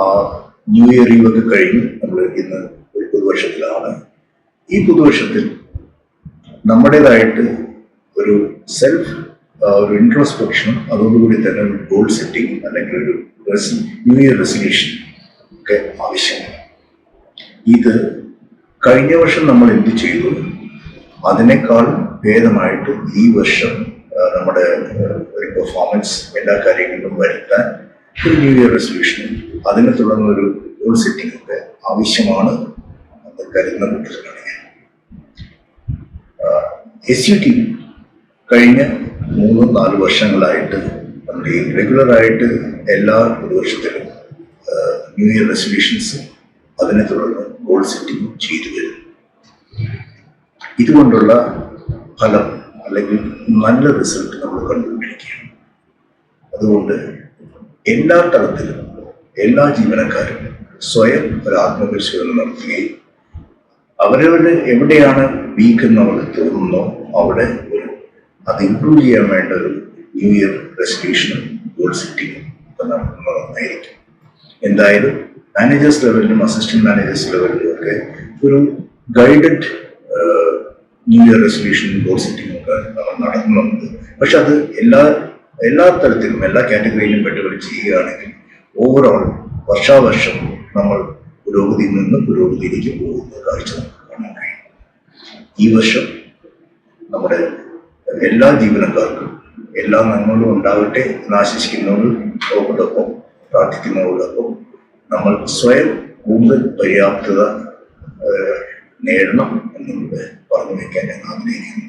ആ new year eve ഒക്കെ നമ്മൾ ഇന്ന് ഒരു പുതുവർഷത്തിലാണ്. ഈ പുതുവർഷത്തിൽ നമ്മുടേതായിട്ട് ഒരു സെൽഫ് ഒരു ഇൻട്രോസ്പെക്ഷനും അതോടുകൂടി തന്നെ ഒരു ഗോൾ സെറ്റിംഗ് അല്ലെങ്കിൽ ഒരു ന്യൂ ഇയർ റെസൊല്യൂഷൻ ഒക്കെ ആവശ്യമാണ്. ഇത് കഴിഞ്ഞ വർഷം നമ്മൾ എന്ത് ചെയ്തു? അതിനേക്കാൾ ഭേദമായിട്ട് ഈ വർഷം നമ്മുടെ ഒരു പെർഫോമൻസ് എല്ലാ കാര്യങ്ങളിലും വരുത്താൻ ഒരു ന്യൂ ഇയർ അതിനെ തുടർന്ന് ഒരു ഗോൾ സെറ്റിംഗ് ആവശ്യമാണ് എന്ന് കരുതുന്ന കൂട്ടത്തിലാണ് എസ് യു ടി കഴിഞ്ഞ മൂന്നും നാല് വർഷങ്ങളായിട്ട് നമ്മുടെ റെഗുലറായിട്ട് എല്ലാ പുതുവർഷത്തിലും ന്യൂ ഇയർ റെസൊല്യൂഷൻസ് അതിനെ തുടർന്ന് ഗോൾ സെറ്റിംഗ് ചെയ്തു വരും. ഇതുകൊണ്ടുള്ള ഫലം അല്ലെങ്കിൽ നല്ല റിസൾട്ട് നമ്മൾ കണ്ടുകൊണ്ടിരിക്കുകയാണ് അതുകൊണ്ട് എല്ലാ തലത്തിലും എല്ലാ ജീവനക്കാരും സ്വയം ഒരു ആത്മപരിശോധന നടത്തുകയും അവരവരുടെ എവിടെയാണ് വീക്ക് എന്ന് അവർക്ക് തോന്നുന്നോ അവിടെ ഒരു അത് ഇംപ്രൂവ് ചെയ്യാൻ വേണ്ട ഒരു ന്യൂ ഇയർ റെസൊല്യൂഷനും ഗോൾ സെറ്റിങ്ങും ഒക്കെ നടത്തുന്നത് നന്നായിരിക്കും എന്തായാലും മാനേജേഴ്സ് ലെവലിലും അസിസ്റ്റന്റ് മാനേജേഴ്സ് ലെവലിലും ഒക്കെ ഒരു ഗൈഡഡ് ന്യൂ ഇയർ റെസൊല്യൂഷനും ഗോൾ സെറ്റിങ്ങും ഒക്കെ നടത്തുന്നുണ്ട് പക്ഷെ അത് എല്ലാ എല്ലാ തരത്തിലും എല്ലാ കാറ്റഗറിയിലും പെട്ടവർ ചെയ്യുകയാണെങ്കിൽ ഓവറോൾ വർഷാവർഷം നമ്മൾ പുരോഗതിയിൽ നിന്ന് പുരോഗതിയിലേക്ക് പോകുന്ന കാഴ്ച നമുക്ക് കാണാൻ കഴിയും. ഈ വർഷം നമ്മുടെ എല്ലാ ജീവനക്കാർക്കും എല്ലാ നന്മകളും ഉണ്ടാവട്ടെ എന്ന് ആശിക്കുന്നവരോടൊപ്പം പ്രാർത്ഥിക്കുന്നവരോടൊപ്പം നമ്മൾ സ്വയം കൂടുതൽ പര്യാപ്തത നേടണം എന്നുള്ളത് പറഞ്ഞു വയ്ക്കാൻ ഞാൻ ആഗ്രഹിക്കുന്നു.